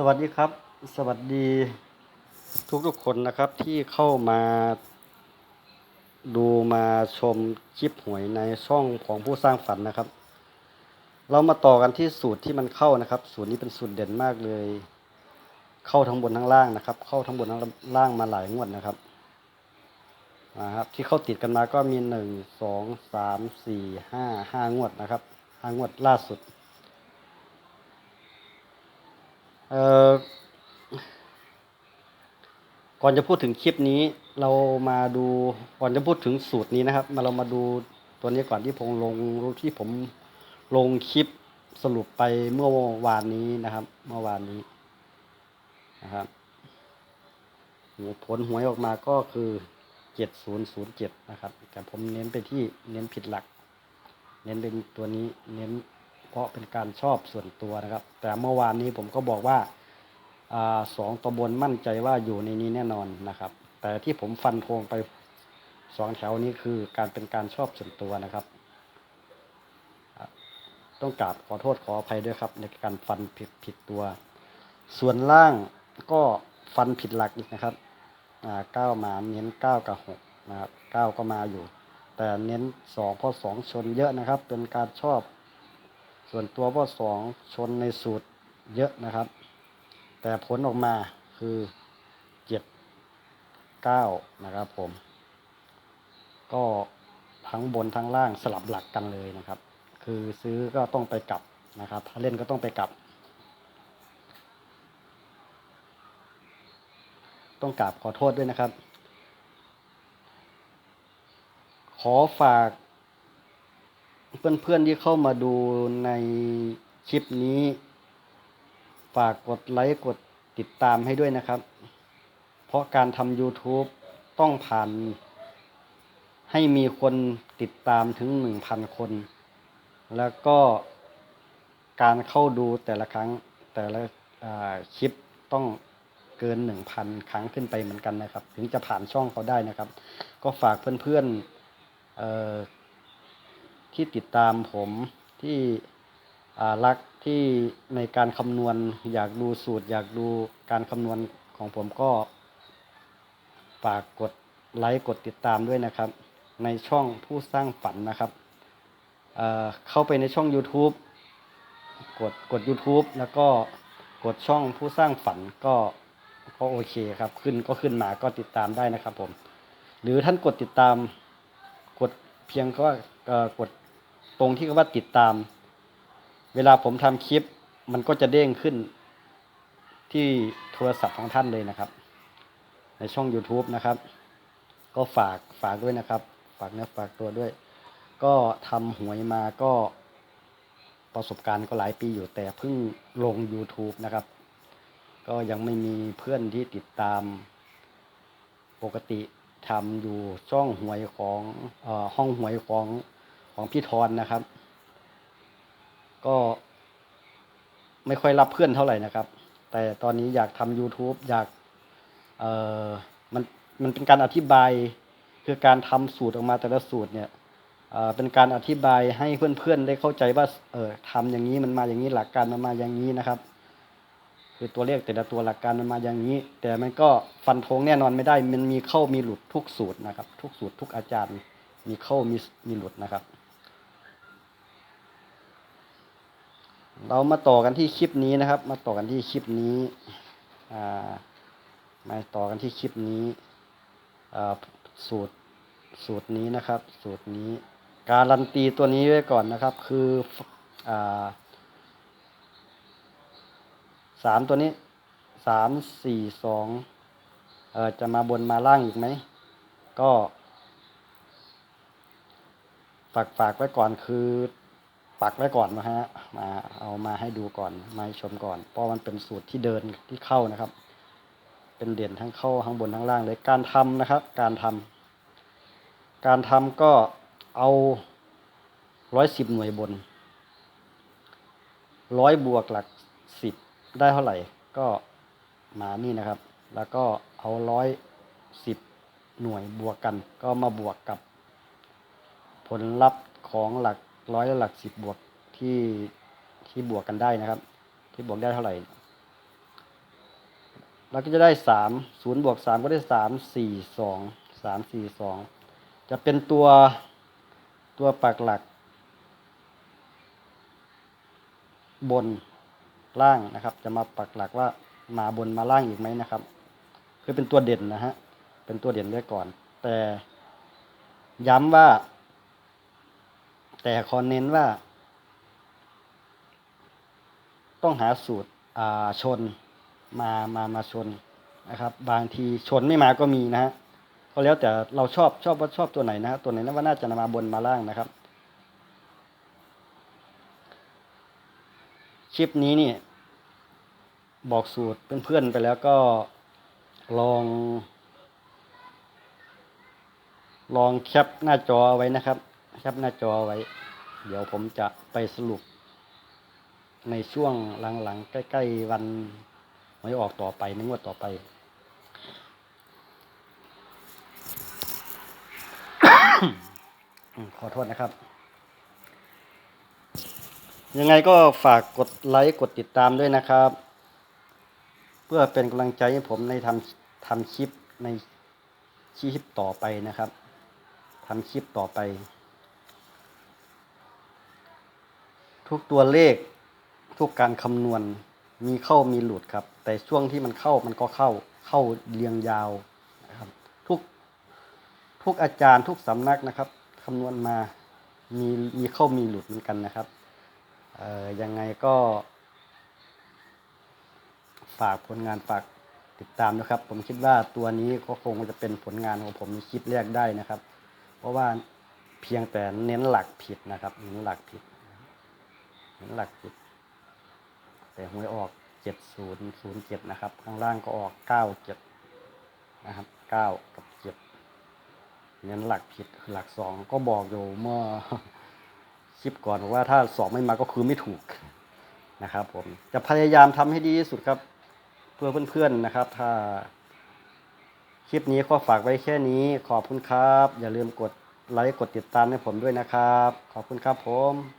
สวัสดีครับ สวัสดีทุกทุกๆคนนะครับที่เข้ามา ดูมาชมคลิปหวยในช่องของผู้สร้างฝันนะครับ เรามาต่อกันที่สูตรที่มันเข้านะครับ สูตรนี้เป็นสูตรเด่นมากเลย เข้าทั้งบนทั้งล่างนะครับ เข้าทั้งบนทั้งล่างมาหลายงวดนะครับนะครับ ที่เข้าติดกันมาก็มีหนึ่งสองสามสี่ห้าห้างวดนะครับห้างวดล่าสุด เอ่อ ก่อนจะพูดถึงคลิปนี้ เรามาดูก่อนจะพูดถึงสูตรนี้นะครับ มาเรามาดูตัวนี้ก่อนที่ผมลงที่ผมลงคลิปสรุปไปเมื่อวานนี้นะครับ เมื่อวานนี้นะครับผลหวยออกมาก็คือเจ็ดศูนย์ศูนย์เจ็ดนะครับ แต่ผมเน้นไปที่เน้นผิดหลัก เน้นเป็นตัวนี้เน้น เพราะเป็นการชอบส่วนตัวนะครับ แต่เมื่อวานนี้ผมก็บอกว่าอสองตัวบนมั่นใจว่าอยู่ในนี้แน่นอนนะครับ แต่ที่ผมฟันธงไปสองแถวนี้คือการเป็นการชอบส่วนตัวนะครับ ต้องกราบขอโทษขออภัยด้วยครับ ในการฟันผิดผิดตัว ส่วนล่างก็ฟันผิดหลักอีกนะครับเก้ามาเน้นเก้ากับหกนะครับเก้าก็มาอยู่ แต่เน้นสองเพราะสองชนเยอะนะครับ เป็นการชอบ ส่วนตัวเพราสองชนในสูตรเยอะนะครับ แต่ผลออกมาคือเจ็ดเก้านะครับผม ก็ทั้งบนทั้งล่างสลับหลักกันเลยนะครับ คือซื้อก็ต้องไปกลับนะครับ ถ้าเล่นก็ต้องไปกลับ ต้องกราบขอโทษด้วยนะครับ ขอฝาก เพื่อนๆที่เข้ามาดูในคลิปนี้ ฝากกดไลค์กดติดตามให้ด้วยนะครับ เพราะการทำ YouTube ต้องผ่าน ให้มีคนติดตามถึง 1,000 คน แล้วก็การเข้าดูแต่ละครั้งแต่ละคลิปต้องเกิน 1,000 ครั้งขึ้นไปเหมือนกันนะครับ ถึงจะผ่านช่องเขาได้นะครับ ก็ฝากเพื่อนๆ ที่ติดตามผมที่รักที่ในการคำนวณอยากดูสูตร อยากดูการคำนวณของผมก็ฝากกดไลค์กดติดตามด้วยนะครับ ในช่องผู้สร้างฝันนะครับเเข้าไปในช่อง YouTube กดกด YouTube แล้วก็กดช่องผู้สร้างฝันก็ก็โอเคครับ ขึ้นก็ขึ้นมาก็ติดตามได้นะครับผม หรือท่านกดติดตามกดเพียงก็กด ตรงที่คำว่าติดตาม เวลาผมทำคลิป มันก็จะเด้งขึ้นที่โทรศัพท์ของท่านเลยนะครับ ในช่อง YouTube นะครับ ก็ฝากฝากด้วยนะครับ ฝากเนื้อฝากตัวด้วย ก็ทำหวยมาก็ประสบการณ์ก็หลายปีอยู่แต่เพิ่งลง YouTube นะครับ ก็ยังไม่มีเพื่อนที่ติดตามปกติทำอยู่ช่องหวยของอห้องหวยของ ของพี่ทอนนะครับ ก็ไม่ค่อยรับเพื่อนเท่าไหร่นะครับ แต่ตอนนี้อยากทำ YouTube อยากเออมันมันเป็นการอธิบายคือการทำสูตรออกมาแต่ละสูตรเนี่ยเออเป็นการอธิบายให้เพื่อนๆได้เข้าใจว่าเออทำอย่างนี้มันมาอย่างนี้หลักการมันมาอย่างนี้นะครับ คือตัวเลขแต่ละตัวหลักการมันมาอย่างนี้ แต่มันก็ฟันธงแน่นอนไม่ได้ มันมีเข้ามีหลุดทุกสูตรนะครับ ทุกสูตรทุกอาจารย์มีเข้ามีมีหลุดนะครับ เรามาต่อกันที่คลิปนี้นะครับ มาต่อกันที่คลิปนี้มาต่อกันที่คลิปนี้สูตรสูตรนี้นะครับ สูตรนี้ การันตีตัวนี้ไว้ก่อนนะครับ คืออสามตัวนี้สามสี่สองจะมาบนมาล่างอีกไหม ก็ ฝากฝากไว้ก่อนคือ ปักไว้ก่อนนะฮะมาเอามาให้ดูก่อนมาให้ชมก่อน เพราะมันเป็นสูตรที่เดินที่เข้านะครับ เป็นเด่นทั้งเข้าทั้งบนทั้งล่างเลยการทำนะครับ การทำการทำก็เอาร้อยสิบหน่วยบนร้อยบวกหลักสิบได้เท่าไหร่ ก็มานี่นะครับ แล้วก็เอาร้อยสิบหน่วยบวกกัน ก็มาบวกกับ ผลลัพธ์ของหลัก ร้อยและหลักสิบบวกที่ที่บวกกันได้นะครับ ที่บวกได้เท่าไหร่ เราก็จะได้สามศูนย์บวกสามก็ได้สามสี่สองสามสี่สองจะเป็นตัวตัวปักหลัก บนล่างนะครับ จะมาปักหลักว่ามาบนมาล่างอีกไหมนะครับ คือเป็นตัวเด่นนะฮะเป็นตัวเด่นไว้ก่อน แต่ย้ำว่า แต่ขอเน้นว่า ต้องหาสูตรอ่าชนมามามาชนนะครับ บางทีชนไม่มาก็มีนะฮะก็แล้วแต่เราชอบชอบว่าชอบตัวไหนนะตัวไหนนะว่าน่าจะมาบนมาล่างนะครับคลิปนี้นี่บอกสูตรเพื่อนๆไปแล้วก็ลอง ลองแคปหน้าจอไว้นะครับ แคปหน้าจอไว้ เดี๋ยวผมจะไปสรุป ในช่วงหลังๆ ใกล้ ๆ วันหวยออกต่อไปในงวดต่อไป ขอโทษนะครับ ยังไงก็ฝากกดไลค์ กดติดตามด้วยนะครับ เพื่อเป็นกำลังใจให้ผมในทำทำคลิปในคลิปต่อไปนะครับทำคลิปต่อไป ทุกตัวเลขทุกการคำนวณมีเข้ามีหลุดครับ แต่ช่วงที่มันเข้ามันก็เข้าเข้าเรียงยาวนะครับทุกทุกอาจารย์ทุกสำนักนะครับคำนวณมามีมีเข้ามีหลุดเหมือนกันนะครับเอ่อยังไงก็ ฝากผลงานฝากติดตามนะครับ ผมคิดว่าตัวนี้ก็คงจะเป็นผลงานของผมในคลิปแรกได้นะครับ เพราะว่าเพียงแต่เน้นหลักผิดนะครับ เน้นหลักผิด เน้นหลักผิดแต่หวยออกเจ็ดศูนย์ศูนย์เจ็ดนะครับ ข้างล่างก็ออกเก้าเจ็ดนะครับเก้ากับเจ็ดเน้นหลักผิดคือหลักสองก็บอกอยู่เมื่อคลิปก่อนว่าถ้าสอบไม่มาก็คือไม่ถูกนะครับ ผมจะพยายามทำให้ดีที่สุดครับ เพื่อเพื่อนๆนะครับ ถ้าคลิปนี้ก็ฝากไว้แค่นี้ ขอบคุณครับ อย่าลืมกดไลค์กดติดตามให้ผมด้วยนะครับ ขอบคุณครับผม